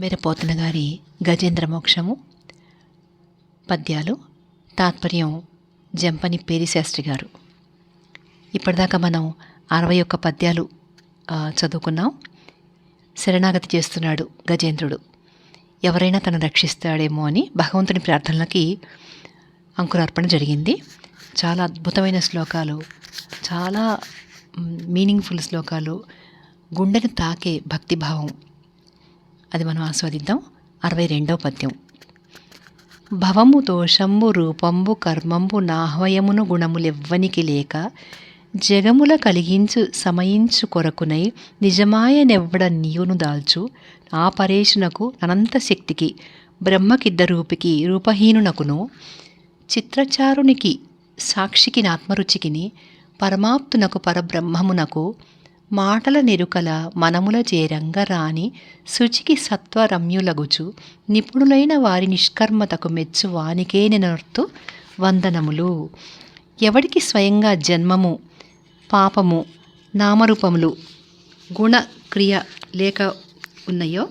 వీరపోతన గారి గజేంద్ర మోక్షము. పద్యాలు. తాత్పర్యం. జంపని పేరిశాస్త్రి గారు. ఇప్పటిదాకా మనం అరవై ఒక్క పద్యాలు చదువుకున్నాం. శరణాగతి చేస్తున్నాడు గజేంద్రుడు. ఎవరైనా తను రక్షిస్తాడేమో అని భగవంతుని ప్రార్థనలకి అంకురార్పణ జరిగింది. చాలా అద్భుతమైన శ్లోకాలు చాలా మీనింగ్ఫుల్ శ్లోకాలు. గుండెను తాకే భక్తిభావం. అది మనం ఆస్వాదిద్దాం. అరవై రెండవ పద్యం. భవము దోషంబు రూపంబు కర్మంబు నాహ్వయమును గుణములెవ్వనికి లేక జగముల కలిగించు సమయించు కొరకునై నిజమాయనెవ్వడ నీయును దాల్చు ఆ పరేషునకు అనంత శక్తికి బ్రహ్మకిద్ద రూపికి రూపహీనునకును చిత్రచారునికి సాక్షికి నాత్మరుచికిని పరమాప్తునకు పరబ్రహ్మమునకు మాటల నెరుకల మనముల చేరంగ రాని శుచికి సత్వరమ్యులగుచు నిపుణులైన వారి నిష్కర్మతకు మెచ్చు వానికే నెనర్తు వందనములు. ఎవడికి స్వయంగా జన్మము పాపము నామరూపములు గుణ క్రియ లేక ఉన్నాయో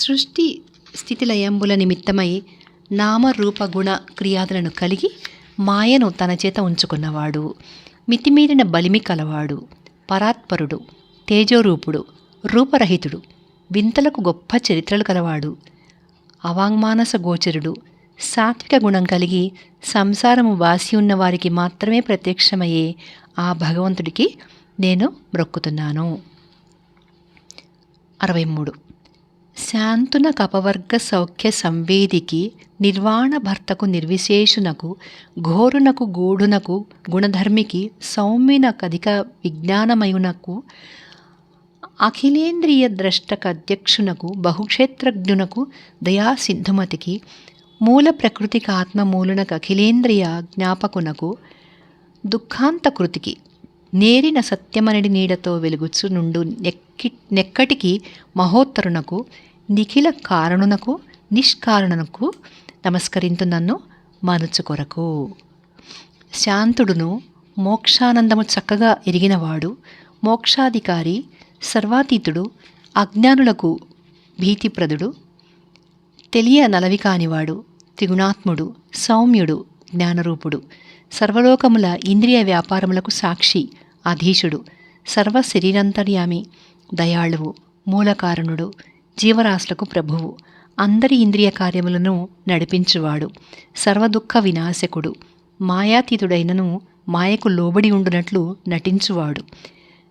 సృష్టి స్థితిలయంబుల నిమిత్తమై నామరూప గుణ క్రియాదులను కలిగి మాయను తన చేత ఉంచుకున్నవాడు మితిమీరిన బలిమి కలవాడు. పరాత్పరుడు తేజోరూపుడు రూపరహితుడు వింతలకు గొప్ప చరిత్రలు కలవాడు. అవాంగ్మానస గోచరుడు సాత్విక గుణం కలిగి సంసారము వాసి ఉన్న వారికి మాత్రమే ప్రత్యక్షమయ్యే ఆ భగవంతుడికి నేను మ్రొక్కుతున్నాను. అరవై మూడు. శాంతున కపవర్గ సౌఖ్య సంవేదికి నిర్వాణ భర్తకు నిర్విశేషునకు ఘోరునకు గూఢునకు గుణధర్మికి సౌమ్యునకధిక విజ్ఞానమయునకు అఖిలేంద్రియ ద్రష్టక అధ్యక్షునకు బహుక్షేత్రజ్ఞునకు దయాసిద్ధుమతికి మూల ప్రకృతికి ఆత్మమూలునకు అఖిలేంద్రియ జ్ఞాపకునకు దుఃఖాంతకృతికి నేరిన సత్యమనడి నీడతో వెలుగుచు నుండు నెక్కి నెక్కటికి మహోత్తరునకు నిఖిల కారణునకు నిష్కారణునకు నమస్కరింతు నన్ను మనుచు కొరకు. శాంతుడును మోక్షానందము చక్కగా ఎరిగినవాడు మోక్షాధికారి సర్వాతీతుడు అజ్ఞానులకు భీతిప్రదుడు తెలియ నలవి కానివాడు త్రిగుణాత్ముడు సౌమ్యుడు జ్ఞానరూపుడు సర్వలోకముల ఇంద్రియ వ్యాపారములకు సాక్షి అధీశుడు సర్వ శరీరంతర్యామి దయాళువు మూలకారణుడు జీవరాశులకు ప్రభువు. అందరి ఇంద్రియ కార్యములను నడిపించువాడు. సర్వదుఃఖ వినాశకుడు. మాయాతీతుడైనను మాయకు లోబడి ఉండునట్లు నటించువాడు.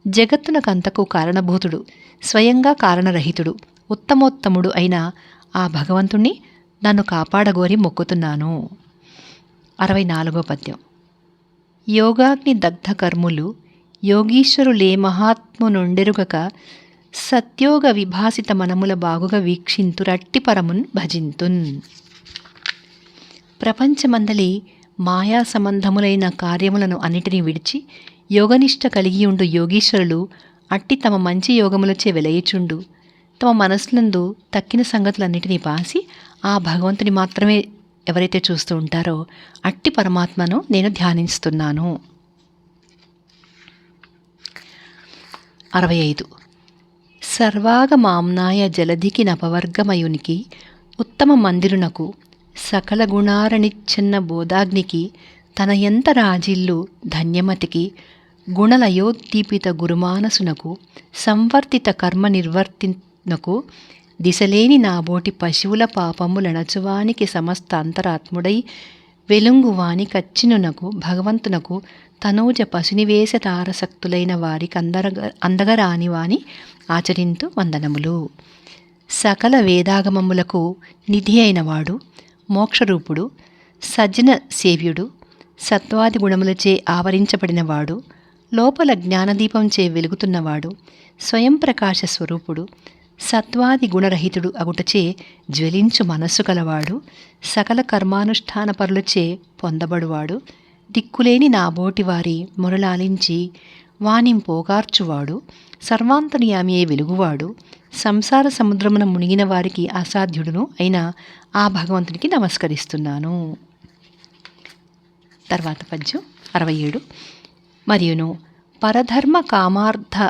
జగత్తునకంతకు కారణభూతుడు. స్వయంగా కారణరహితుడు. ఉత్తమోత్తముడు అయిన ఆ భగవంతుణ్ణి నన్ను కాపాడగోరి మొక్కుతున్నాను. అరవై నాలుగో పద్యం. యోగాగ్ని దగ్ధ కర్ములు యోగీశ్వరులే మహాత్మునుండెరుగక సత్యోగ విభాసిత మనముల బాగుగా వీక్షింతు రట్టి పరమున్ భజింతున్. ప్రపంచమందలి మాయా సంబంధములైన కార్యములను అన్నిటినీ విడిచి యోగనిష్ట కలిగి ఉండు యోగీశ్వరులు అట్టి తమ మంచి యోగములచే వెలయిచుండు. తమ మనసులందు తక్కిన సంగతులన్నిటినీ పాసి ఆ భగవంతుని మాత్రమే ఎవరైతే చూస్తూ ఉంటారో అట్టి పరమాత్మను నేను ధ్యానిస్తున్నాను. అరవై ఐదు. సర్వాగమామ్నాయ జలధికి నపవర్గమయునికి ఉత్తమ మందిరునకు సకల గుణారనిచ్చెన్న బోధాగ్నికి తన ఎంత రాజిల్లు ధన్యమతికి గుణలయోద్దీపిత గురుమానసునకు సంవర్తిత కర్మ నిర్వర్తినకు దిశలేని నాబోటి పశువుల పాపములనచువానికి సమస్త అంతరాత్ముడై వెలుంగువాని కచ్చినునకు భగవంతునకు తనూజ పశునివేశ తారసక్తులైన వారికి అందర అందగరాని వాని ఆచరింతు వందనములు. సకల వేదాగమములకు నిధి అయినవాడు మోక్షరూపుడు సజ్జన సేవ్యుడు సత్వాది గుణములచే ఆవరించబడినవాడు లోపల జ్ఞానదీపంచే వెలుగుతున్నవాడు స్వయం ప్రకాశ స్వరూపుడు సత్వాది గుణరహితుడు అగుటచే జ్వలించు మనస్సు కలవాడు సకల కర్మానుష్ఠాన పరులచే పొందబడువాడు దిక్కులేని నాబోటి వారి మొరలాలించి వానింపోగార్చువాడు సర్వాంతర్యామియే వెలుగువాడు సంసార సముద్రమున మునిగిన వారికి అసాధ్యుడును అయిన ఆ భగవంతునికి నమస్కరిస్తున్నాను. తర్వాత పద్యం అరవై ఏడు. మరియును పరధర్మ కామార్థ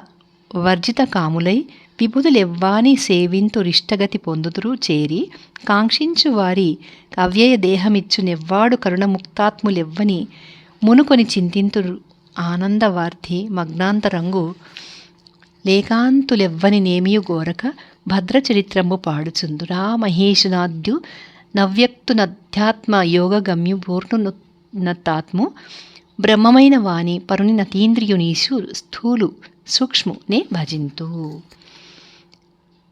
వర్జిత కాములై విభుదులెవ్వాని సేవింతురిష్టగతి పొందుతురు చేరి కాంక్షించు వారి అవ్యయ దేహమిచ్చు నెవ్వాడు కరుణముక్తాత్ములెవ్వని మునుకొని చింతింతురు ఆనందవార్థి మగ్నాంతరంగు లేకాంతులెవ్వని నేమియు గోరక భద్రచరిత్రము పాడుచుందురా మహేషునాద్యు నవ్యక్తునధ్యాత్మ యోగగమ్యు గమ్యు నత్తాత్ము బ్రహ్మమైన వాణి పరుని నతీంద్రియునీషు స్థూలు సూక్ష్ము నే భజింతు.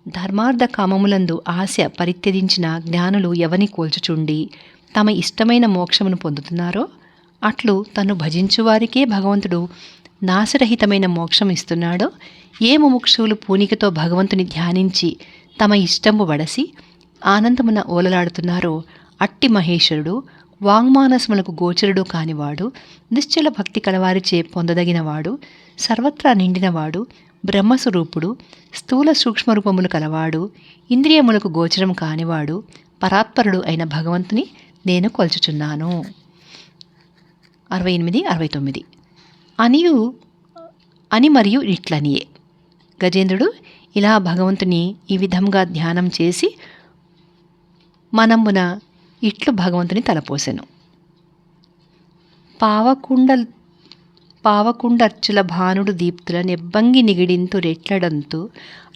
ధర్మార్థ కామములందు ఆశ పరిత్యజించిన జ్ఞానులు ఎవని కోల్చుచుండి తమ ఇష్టమైన మోక్షమును పొందుతున్నారో అట్లు తను భజించువారికే భగవంతుడు నాశరహితమైన మోక్షం ఇస్తున్నాడో ఏ ముముక్షువులు పూనికతో భగవంతుని ధ్యానించి తమ ఇష్టము వడసి ఆనందమున ఓలలాడుతున్నారో అట్టి మహేశ్వరుడు వాంగ్మానసములకు గోచరుడు కానివాడు నిశ్చల భక్తి కలవారిచే పొందదగినవాడు సర్వత్రా నిండినవాడు బ్రహ్మస్వరూపుడు స్థూల సూక్ష్మ రూపములు కలవాడు ఇంద్రియములకు గోచరం కానివాడు పరాత్పరుడు అయిన భగవంతుని నేను కొల్చుచున్నాను. అరవై ఎనిమిది అరవై తొమ్మిది. అనియు అని మరియు ఇట్లనియే. గజేంద్రుడు ఇలా భగవంతుని ఈ విధంగా ధ్యానం చేసి మనమున ఇట్లు భగవంతుని తలపోసెను. పావకుండ పావకుండర్చుల భానుడు దీప్తుల నెబ్బంగి నిగిడింతు రెట్లడంతు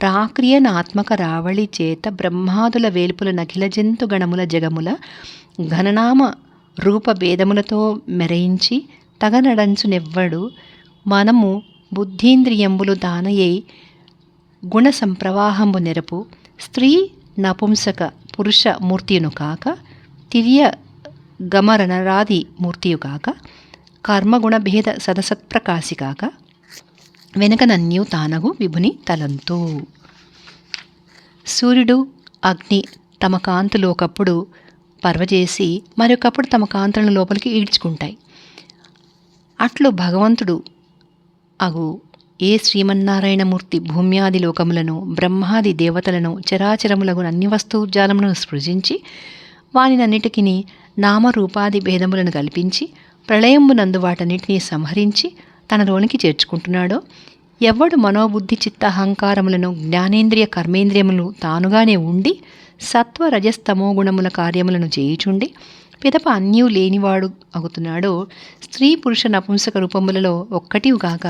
రాక్రియనాత్మక రావళి చేత బ్రహ్మాదుల వేల్పుల నఖిల జంతు గణముల జగముల ఘననామ రూప భేదములతో మెరయించి తగనడంచునెవ్వడు మనము బుద్ధీంద్రియంబులు దానయ్యై గుణ సంప్రవాహంబు నెరపు స్త్రీ నపుంసక పురుష మూర్తియును కాక తిర్య గమరణరాది మూర్తియు కాక కర్మగుణ భేద సదసత్ప్రకాశి కాక వెనక నన్యు తానగు విభుని తలంతు సూర్యుడు అగ్ని తమ కాంతులు ఒకప్పుడు పర్వజేసి మరొకప్పుడు తమ కాంతులను లోపలికి ఈడ్చుకుంటాయి అట్లు భగవంతుడు అగు ఏ శ్రీమన్నారాయణమూర్తి భూమ్యాది లోకములను బ్రహ్మాది దేవతలను చరాచరములకు అన్ని వస్తుజాలములను సృజించి వానినన్నిటికిని నామరూపాది భేదములను కల్పించి ప్రళయంబునందు వాటన్నిటినీ సంహరించి తనలోనికి చేర్చుకుంటున్నాడో ఎవడు మనోబుద్ధి చిత్తహంకారములను జ్ఞానేంద్రియ కర్మేంద్రియములు తానుగానే ఉండి సత్వ రజస్తమో గుణముల కార్యములను చేయుచుండి పిదప అన్యూ లేనివాడు అగుతున్నాడో స్త్రీ పురుష నపుంసక రూపములలో ఒక్కటిగాక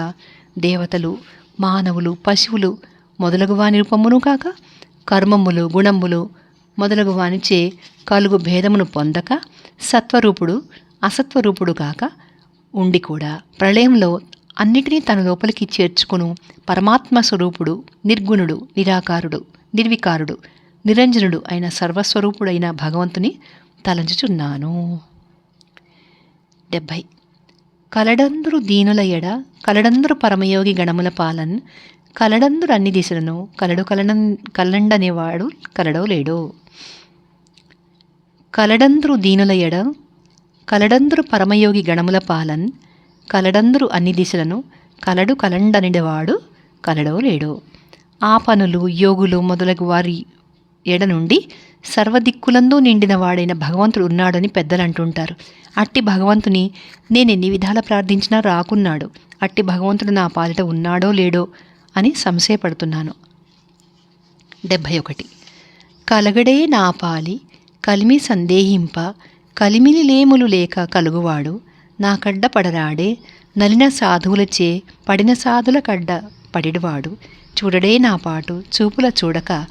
దేవతలు మానవులు పశువులు మొదలగు వాని రూపమును కాక కర్మములు గుణములు మొదలగు వానిచే కలుగు భేదమును పొందక సత్వరూపుడు అసత్వరూపుడు కాక ఉండి కూడా ప్రళయంలో అన్నిటినీ తన లోపలికి చేర్చుకును పరమాత్మ స్వరూపుడు నిర్గుణుడు నిరాకారుడు నిర్వికారుడు నిరంజనుడు అయిన సర్వస్వరూపుడైన భగవంతుని తలంచుచున్నాను. డెబ్భై. కలడందరు దీనుల ఎడ కలడందరు పరమయోగి గణముల పాలన్ కలడందురు అన్ని దిశలను కలడు కలడం కల్లండనేవాడు కలడో లేడో. కలడందురు దీనుల ఎడ కలడందురు పరమయోగి గణముల పాలన్ కలడందురు అన్ని దిశలను కలడు కలండనిడవాడు కలడో లేడో. ఆ పనులు యోగులు మొదలగు వారి ఎడ నుండి సర్వదిక్కులందు నిండిన వాడైన భగవంతుడు ఉన్నాడని పెద్దలు అంటుంటారు అట్టి భగవంతుని నేను ఎన్ని విధాల ప్రార్థించినా రాకున్నాడు. అట్టి భగవంతుడు నా పాలిట ఉన్నాడో లేడో అని సంశయపడుతున్నాను. డెబ్భై ఒకటి. కలగడే నా పాలి కలిమి సందేహింప కలిమిలి లేములు లేక కలుగువాడు నా కడ్డ పడరాడే నలిన సాధువులచే పడిన సాధుల కడ్డ పడిడువాడు చూడడే నా పాటు చూపుల చూడక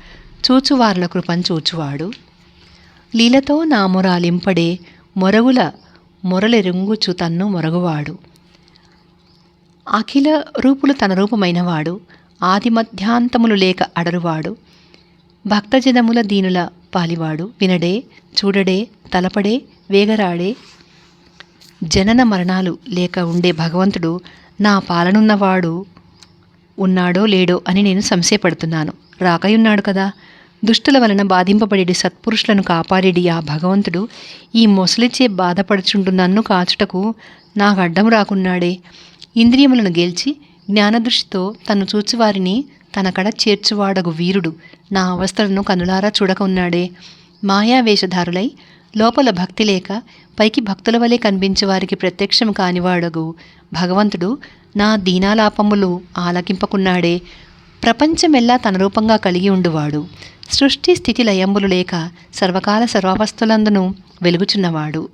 చూచువార్ల కృపంచూచువాడు లీలతో నా మొరాలింపడే మొరగుల మొరలెరుంగుచు తన్ను మొరగువాడు. అఖిల రూపులు తన రూపమైనవాడు ఆది మధ్యాంతములు లేక అడరువాడు భక్తజనముల దీనుల పాలివాడు. వినడే చూడడే తలపడే వేగరాడే జనన మరణాలు లేక ఉండే భగవంతుడు నా పాలనున్నవాడు ఉన్నాడో లేడో అని నేను సంశయపడుతున్నాను. రాకయున్నాడు కదా. దుష్టుల వలన బాధింపబడి సత్పురుషులను కాపాడేడి ఆ భగవంతుడు ఈ మొసలిచే బాధపడుచుంటూ నన్ను కాచుటకు నాకు అడ్డం రాకున్నాడే. ఇంద్రియములను గెల్చి జ్ఞానదృష్టితో తను చూచివారిని తన కడ చేర్చువాడగు వీరుడు. నా అవస్థలను కనులారా చూడక ఉన్నాడే. మాయావేషధారులై లోపల భక్తి లేక పైకి భక్తుల వలె కనిపించే వారికి ప్రత్యక్షం కానివాడగు భగవంతుడు నా దీనాలాపములు ఆలకింపకున్నాడే. ప్రపంచమెల్లా తన రూపంగా కలిగి ఉండువాడు. సృష్టి స్థితి లయంబులు లేక సర్వకాల సర్వావస్థలందును వెలుగుచున్నవాడు.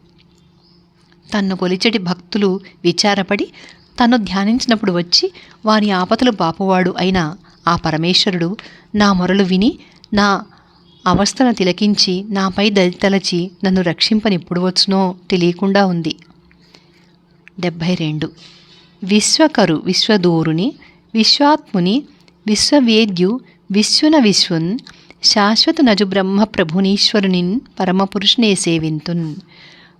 తన్ను కొలిచటి భక్తులు విచారపడి తను ధ్యానించినప్పుడు వచ్చి వారి ఆపదలు బాపువాడు అయిన ఆ పరమేశ్వరుడు నా మొరలు విని నా అవస్థను తిలకించి నాపై దళితలచి నన్ను రక్షింపనిప్పుడు వచ్చునో తెలియకుండా ఉంది. డెబ్భై రెండు. విశ్వకరు విశ్వదూరుని విశ్వాత్ముని విశ్వవేద్యు విశ్వన విశ్వన్ శాశ్వత నజు బ్రహ్మ ప్రభునీశ్వరుని పరమపురుషునే సేవింతున్.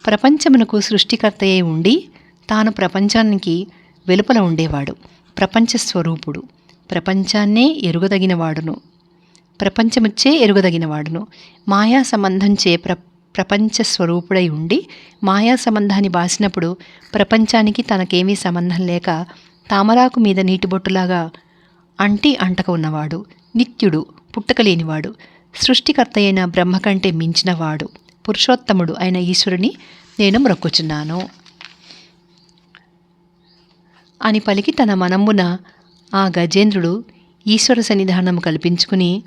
ప్రపంచమునకు సృష్టికర్తయే ఉండి తాను ప్రపంచానికి వెలుపల ఉండేవాడు. ప్రపంచ స్వరూపుడు. ప్రపంచాన్నే ఎరుగదగినవాడును. ప్రపంచముచ్చే ఎరుగదగినవాడును. మాయా సంబంధంచే ప్ర ప్రపంచ స్వరూపుడై ఉండి మాయా సంబంధాన్ని బాసినప్పుడు ప్రపంచానికి తనకేమీ సంబంధం లేక తామరాకు మీద నీటిబొట్టులాగా అంటి అంటక ఉన్నవాడు. నిత్యుడు పుట్టకలేనివాడు. సృష్టికర్త అయిన బ్రహ్మ కంటే మించినవాడు. పురుషోత్తముడు అయిన ఈశ్వరుని నేను మ్రొక్కుచున్నాను. అని పలికి తన మనమ్మున ఆ గజేంద్రుడు ఈశ్వర సన్నిధానం కల్పించుకుని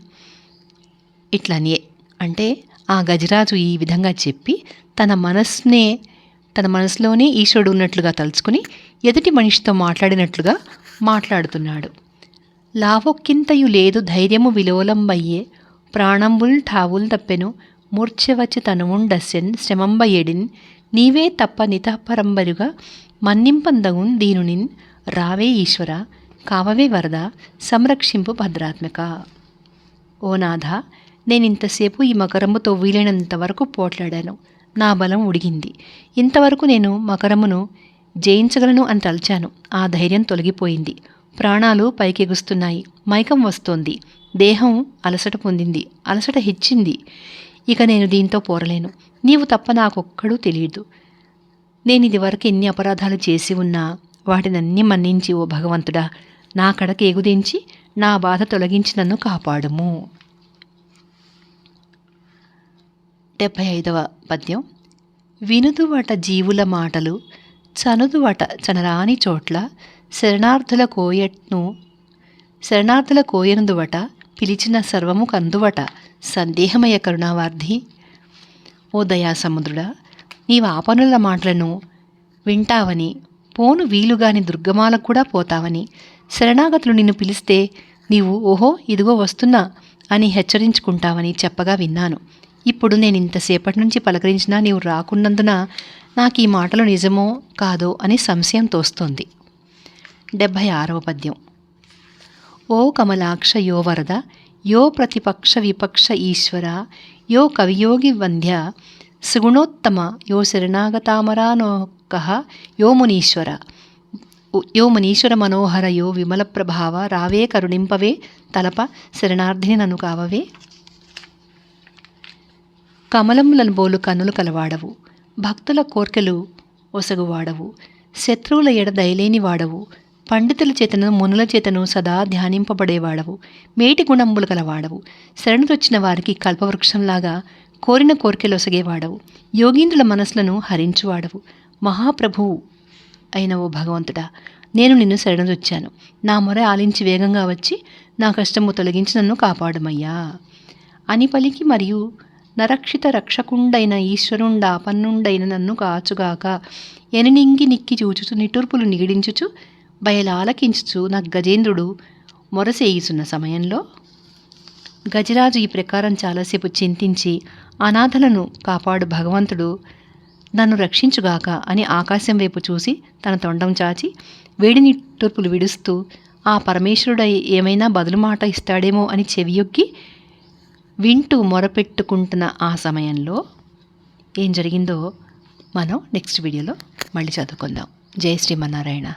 ఇట్లనే అంటే ఆ గజరాజు ఈ విధంగా చెప్పి తన మనస్సునే తన మనసులోనే ఈశ్వరుడు ఉన్నట్లుగా తలుచుకుని ఎదుటి మనిషితో మాట్లాడినట్లుగా మాట్లాడుతున్నాడు. లావొక్కింతయు లేదు ధైర్యము విలోలంబయ్యే ప్రాణంబుల్ ఠావుల్ తప్పెను మూర్ఛవచ్చి తనువుండస్యన్ శ్రమంబయ్యడిన్ నీవే తప్ప నితపరంబరుగా మన్నింపందగున్ దీనునిన్ రావే ఈశ్వర కావవే వరద సంరక్షింపు భద్రాత్మక. ఓ నాథ నేను ఇంతసేపు ఈ మకరముతో వీలైనంత వరకు పోట్లాడాను. నా బలం ఉడిగింది. ఇంతవరకు నేను మకరమును జయించగలను అని తలచాను ఆ ధైర్యం తొలగిపోయింది. ప్రాణాలు పైకెగుస్తున్నాయి. మైకం వస్తోంది. దేహం అలసట పొందింది. అలసట హెచ్చింది. ఇక నేను దీంతో పోరలేను. నీవు తప్ప నాకొక్కడూ తెలియదు. నేను ఇదివరకు ఎన్ని అపరాధాలు చేసి ఉన్నా వాటినన్నీ మన్నించి ఓ భగవంతుడా నా కడకు ఎగుదించి నా బాధ తొలగించి నన్ను కాపాడుము. డెబ్భై ఐదవ పద్యం. వినుదువట జీవుల మాటలు చనుదువట చనరాని చోట్ల శరణార్థుల కోయట్ను శరణార్థుల కోయనుదువట పిలిచిన సర్వము కందువట సందేహమయ కరుణావార్ధి ఓ దయాసముద్రుడా నీ వాపనుల మాటలను వింటావని పోను వీలుగాని దుర్గమాలకు కూడా పోతావని శరణాగతులు నిన్ను పిలిస్తే నీవు ఓహో ఇదిగో వస్తున్నా అని హెచ్చరించుకుంటావని చెప్పగా విన్నాను. ఇప్పుడు నేను ఇంతసేపటి నుంచి పలకరించినా నీవు రాకున్నందున నాకు ఈ మాటలు నిజమో కాదో అని సంశయం తోస్తోంది. డెబ్భై ఆరవ పద్యం. ఓ కమలాక్ష యో వరద యో ప్రతిపక్ష విపక్ష ఈశ్వర యో కవియోగి వంద్య సుగుణోత్తమ యో శరణాగతామరానోక యో మునీశ్వర. యో మునీశ్వర మనోహర యో విమల ప్రభావ రావే కరుణింపవే తలప శరణార్థిని నన్ను కావవే. కమలములను బోలు కన్నులు కలవాడవు. భక్తుల కోర్కెలు ఒసగువాడవు. శత్రువుల ఎడ దయలేని వాడవు. పండితుల చేతను మునుల చేతను సదా ధ్యానింపబడేవాడవు. మేటి గుణంబులు కలవాడవు శరణులొచ్చిన వారికి కల్పవృక్షంలాగా కోరిన కోరికలొసగేవాడవు. యోగీంద్రుల మనసులను హరించువాడవు. మహాప్రభువు అయిన ఓ భగవంతుడా నేను నిన్ను శరణొచ్చాను నా మొర ఆలించి వేగంగా వచ్చి నా కష్టము తొలగించి నన్ను కాపాడుమయ్యా. అని పలికి మరియు నరక్షిత రక్షకుండైన ఈశ్వరుండాపన్నుండైన నన్ను కాచుగాక ఎనినింగి నిక్కి చూచుచు నిటూర్పులు నిగిడించుచు బయలాలకించుచు నా గజేంద్రుడు మొరసేయిచున్న సమయంలో గజరాజు ఈ ప్రకారం చాలాసేపు చింతించి అనాథలను కాపాడు భగవంతుడు నన్ను రక్షించుగాక అని ఆకాశం వైపు చూసి తన తొండం చాచి వేడిని టొర్పులు విడుస్తూ ఆ పరమేశ్వరుడై ఏమైనా బదులు మాట ఇస్తాడేమో అని చెవియొగ్గి వింటూ మొరపెట్టుకుంటున్న ఆ సమయంలో ఏం జరిగిందో మనం నెక్స్ట్ వీడియోలో మళ్ళీ చదువుకుందాం. జై శ్రీమన్నారాయణ